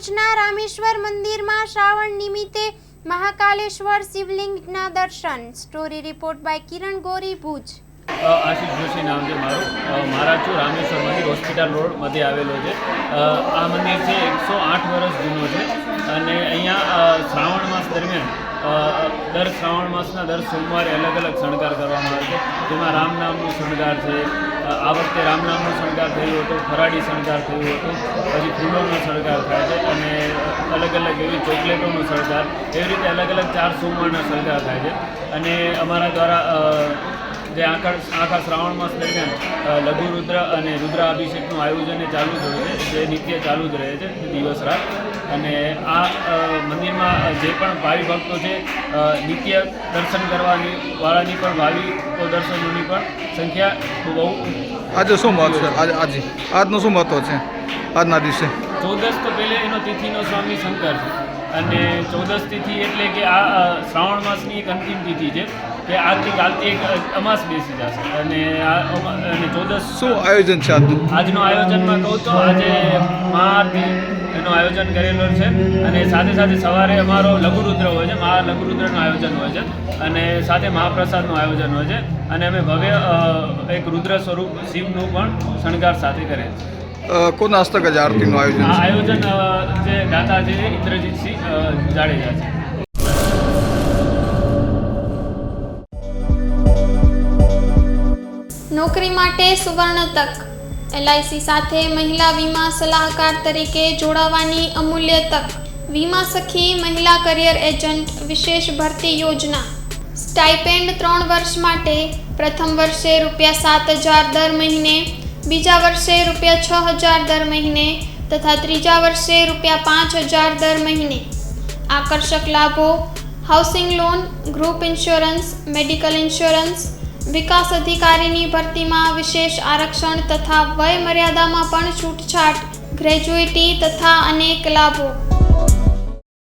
ભુજના રામેશ્વર મંદિરમાં શ્રાવણ નિમિત્તે મહાકાલેશ્વર શિવલિંગના દર્શન. સ્ટોરી રિપોર્ટ બાય કિરણ ગોરી, ભુજ. આશિષ જોશી નામ છે મારું. મારા છું રામેશ્વર મંદિર હોસ્પિટલ રોડ મધ્ય આવેલો છે. આ મંદિર છે એકસો આઠ વર્ષ જૂનો છે અને અહીંયા શ્રાવણ માસ દરમિયાન દર શ્રાવણ માસના દર સોમવારે અલગ અલગ શણગાર કરવામાં આવે છે. જેમાં રામ નામનો શણગાર છે આ વખતે રામનામનો શણગાર થયો હતો, ફરાળી શણગાર થયો હતો, પછી ફૂલોનો શણગાર થાય છે અને અલગ અલગ એવી ચોકલેટોનો શણગાર, એવી રીતે અલગ અલગ ચાર સોમવારના શણગાર થાય છે. અને અમારા દ્વારા જે આખા આખા શ્રાવણ માસ દરમિયાન લઘુ રુદ્ર અને રુદ્ર અભિષેકનું આયોજન ચાલુ જ હોય છે, જે નિત્ય ચાલુ જ રહે છે, દિવસ રાત. અને આ મંદિરમાં જે પણ ભાવિ ભક્તો છે નિત્ય દર્શન કરવાની વાળાની પણ ભાવિકો દર્શનોની પણ સંખ્યા બહુ આજે શું મહત્વ છે? આજે આજે આજનું શું મહત્વ છે? આજના દિવસે? ચૌદસ તો પહેલે એનો તિથિનો સ્વામી શંકર છે. અને ચૌદસ તિથિ એટલે કે આ શ્રાવણ માસની એક અંતિમ તિથિ છે કે આજથી કાલથી એક અમાસ બેસી જશે. અને અને ચૌદસ શું આયોજન છે આજનું? આજનું આયોજનમાં કહું તો આજે મહાઆરતી એનું આયોજન કરેલું છે. અને સાથે સાથે સવારે અમારો લઘુરુદ્ર હોય છે મહા લઘુરુદ્રનું આયોજન હોય છે. અને સાથે મહાપ્રસાદનું આયોજન હોય છે. અને અમે ભવ્ય એક રુદ્ર સ્વરૂપ શિવનું પણ શણગાર સાથે કરેલ છે. અ, નાસ્તક જ આરતીનું આયોજન આયોજન જે દાતા છે ઇન્દ્રજીતસિંહ જાડેજા છે. નોકરી માટે સુવર્ણ તક. એલઆઈસી સાથે મહિલા વીમા સલાહકાર તરીકે જોડાવાની અમૂલ્ય તક. વીમા સખી મહિલા કરિયર એજન્ટ વિશેષ ભરતી યોજના. સ્ટાઇપેન્ડ ત્રણ વર્ષ માટે પ્રથમ વર્ષે રૂપિયા સાત હજાર દર મહિને બીજા વર્ષે રૂપિયા છ હજાર દર મહિને તથા ત્રીજા વર્ષે રૂપિયા પાંચ હજાર દર મહિને. આકર્ષક લાભો housing loan group insurance medical insurance વિકાસ અધિકારીની ભરતીમાં વિશેષ આરક્ષણ તથા વય મર્યાદામાં પણ છૂટછાટ ગ્રેજ્યુએટી તથા અનેક લાભો.